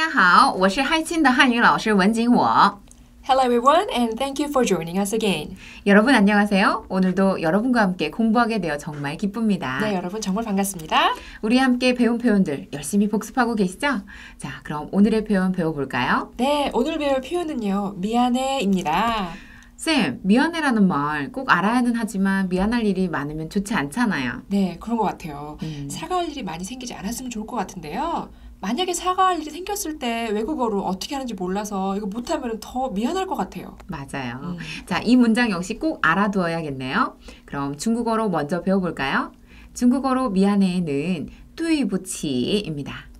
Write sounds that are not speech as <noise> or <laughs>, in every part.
大家好，我是嗨亲的汉语老师文景我。 Hello everyone and thank you for joining us again. 여러분 안녕하세요. 오늘도 여러분과 함께 공부하게 되어 정말 기쁩니다. 네, 여러분 정말 반갑습니다. 우리 함께 배운 표현들 열심히 복습하고 계시죠? 자, 그럼 오늘의 표현 배워볼까요? 네, 오늘 배울 표현은요. 미안해입니다. 쌤, 미안해라는 말 꼭 알아야는 하지만 미안할 일이 많으면 좋지 않잖아요. 네, 그런 것 같아요. 음. 사과할 일이 많이 생기지 않았으면 좋을 것 같은데요. 만약에 사과할 일이 생겼을 때 외국어로 어떻게 하는지 몰라서 이거 못하면 더 미안할 것 같아요. 맞아요. 음. 자, 이 문장 역시 꼭 알아두어야겠네요. 그럼 중국어로 먼저 배워볼까요? 중국어로 미안해는 뚜이부치입니다.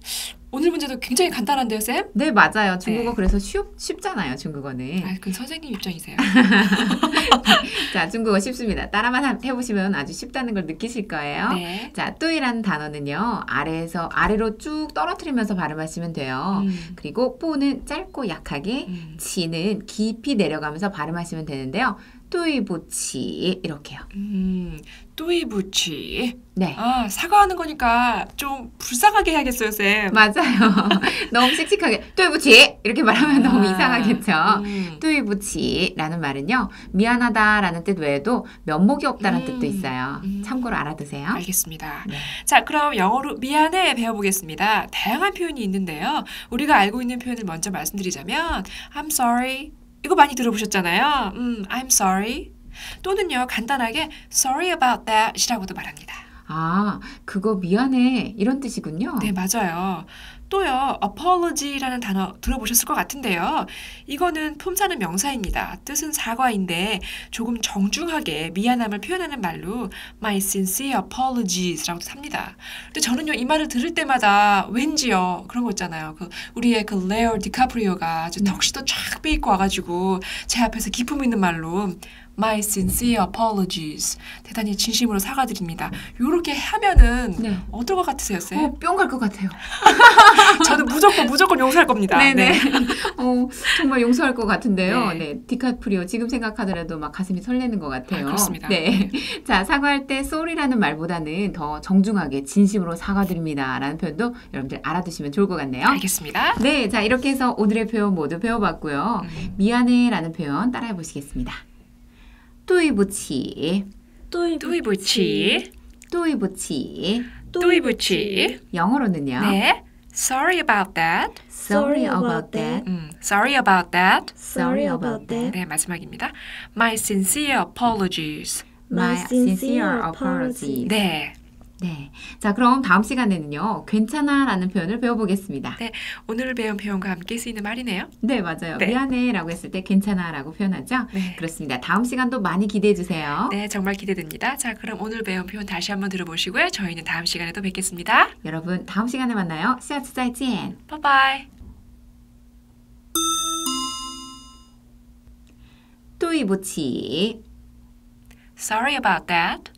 오늘 문제도 굉장히 간단한데요, 쌤? 네, 맞아요. 중국어 네. 그래서 쉽, 쉽잖아요, 중국어는. 아, 그 선생님 입장이세요. <laughs> 자, 중국어 쉽습니다. 따라만 하- 해보시면 아주 쉽다는 걸 느끼실 거예요. 네. 자, 뚜이라는 단어는요, 아래에서 아래로 쭉 떨어뜨리면서 발음하시면 돼요. 음, 그리고 뽀는 짧고 약하게, 음, 치는 깊이 내려가면서 발음하시면 되는데요. 뚜이부치 이렇게요. 음, 뚜이부치. 네. 아, 사과하는 거니까 좀 불쌍하게 해야겠어요, 쌤. 맞아요. <laughs> 너무 씩씩하게 뚜이부치 이렇게 말하면 너무 아, 이상하겠죠. 음. 뚜이부치라는 말은요 미안하다라는 뜻 외에도 면목이 없다는 음, 뜻도 있어요. 음. 참고로 알아두세요. 알겠습니다. 네. 자, 그럼 영어로 미안해 배워보겠습니다. 다양한 표현이 있는데요. 우리가 알고 있는 표현을 먼저 말씀드리자면 I'm sorry. 이거 많이 들어보셨잖아요. 음, I'm sorry. 또는요, 간단하게 sorry about that이라고도 말합니다. 아 그거 미안해 이런 뜻이군요. 네, 맞아요. 또요, apology라는 단어 들어보셨을 것 같은데요. 이거는 품사는 명사입니다. 뜻은 사과인데 조금 정중하게 미안함을 표현하는 말로 my sincere apologies라고도 삽니다. 근데 저는요, 이 말을 들을 때마다 왠지요, 그런 거 있잖아요. 그 우리의 그 레오 디카프리오가 아주 네. 턱시도 쫙 빼입고 와가지고 제 앞에서 기품 있는 말로 my sincere apologies 대단히 진심으로 사과드립니다. 요렇게 하면은 네. 어떨 것 같으세요, 쌤? 어, 뿅갈 것 같아요. <laughs> <laughs> 저는 무조건 무조건 용서할 겁니다. 네네. 네. 네. <laughs> 어, 정말 용서할 것 같은데요. 네. 네. 디카프리오 지금 생각하더라도 막 가슴이 설레는 것 같아요. 아, 그렇습니다. 네. <laughs> 자 사과할 때 쏠이라는 말보다는 더 정중하게 진심으로 사과드립니다라는 표현도 여러분들 알아두시면 좋을 것 같네요. 알겠습니다. 네. 자 이렇게 해서 오늘의 표현 모두 배워봤고요. 음. 미안해라는 표현 따라해 보시겠습니다. 또이부치. 또이부치. 또이부치. 또이부치. 영어로는요. 네. Sorry about that. Sorry about that. 음, sorry about that. Sorry about that. 네, 마지막입니다. My sincere apologies. My sincere apologies. 네. 네. 자, 그럼 다음 시간에는요. 괜찮아라는 표현을 배워보겠습니다. 네, 오늘 배운 표현과 함께 쓰이는 말이네요. 네, 맞아요. 네. 미안해라고 했을 때 괜찮아라고 표현하죠. 네. 그렇습니다. 다음 시간도 많이 기대해 주세요. 네, 정말 기대됩니다. 자, 그럼 오늘 배운 표현 다시 한번 들어보시고요. 저희는 다음 시간에 또 뵙겠습니다. 여러분, 다음 시간에 만나요. 下次再见. 바이바이. 对不起. Sorry about that.